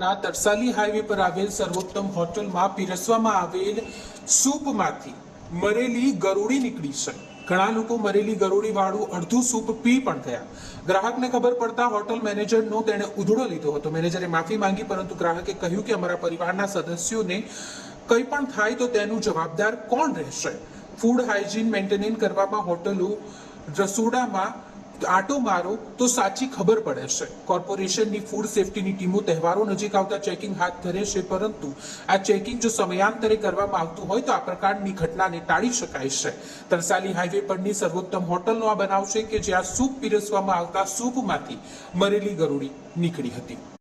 Tarsali highway પર આવેલ સર્વોત્તમ હોટલમાં પીરસવામાં આવેલ સૂપમાંથી મરેલી ગરુડી નીકળી છે. ઘણા લોકો મરેલી ગરુડી વાળું અડધું સૂપ પી પણ ગયા. ગ્રાહકને ખબર પડતા હોટલ મેનેજરનો તેણે ઉધડો લીધો હતો. મેનેજરે માફી માંગી, પરંતુ ગ્રાહકે કહ્યું કે અમારા પરિવારના સદસ્યોને કંઈ પણ થાય તો તેનું જવાબદાર કોણ રહેશે? ફૂડ હાઇજીન મેન્ટેન કરવામાં હોટલો રસોડામાં આટો મારો તો સાચી ખબર પડે છે. કોર્પોરેશનની ફૂડ સેફટીની ટીમો તહેવારો નજીક આવતા ચેકિંગ હાથ ધરે છે, પરંતુ આ ચેકિંગ જો સમયાંતરે કરવામાં આવતું હોય તો આ પ્રકારની ઘટનાને ટાળી શકાય છે. તરસાલી હાઈવે પરની સર્વોત્તમ હોટલનો આ બનાવ છે કે જ્યાં સૂપ પીરસવામાં આવતા સૂપમાંથી મરેલી ગરુડી નીકળી હતી.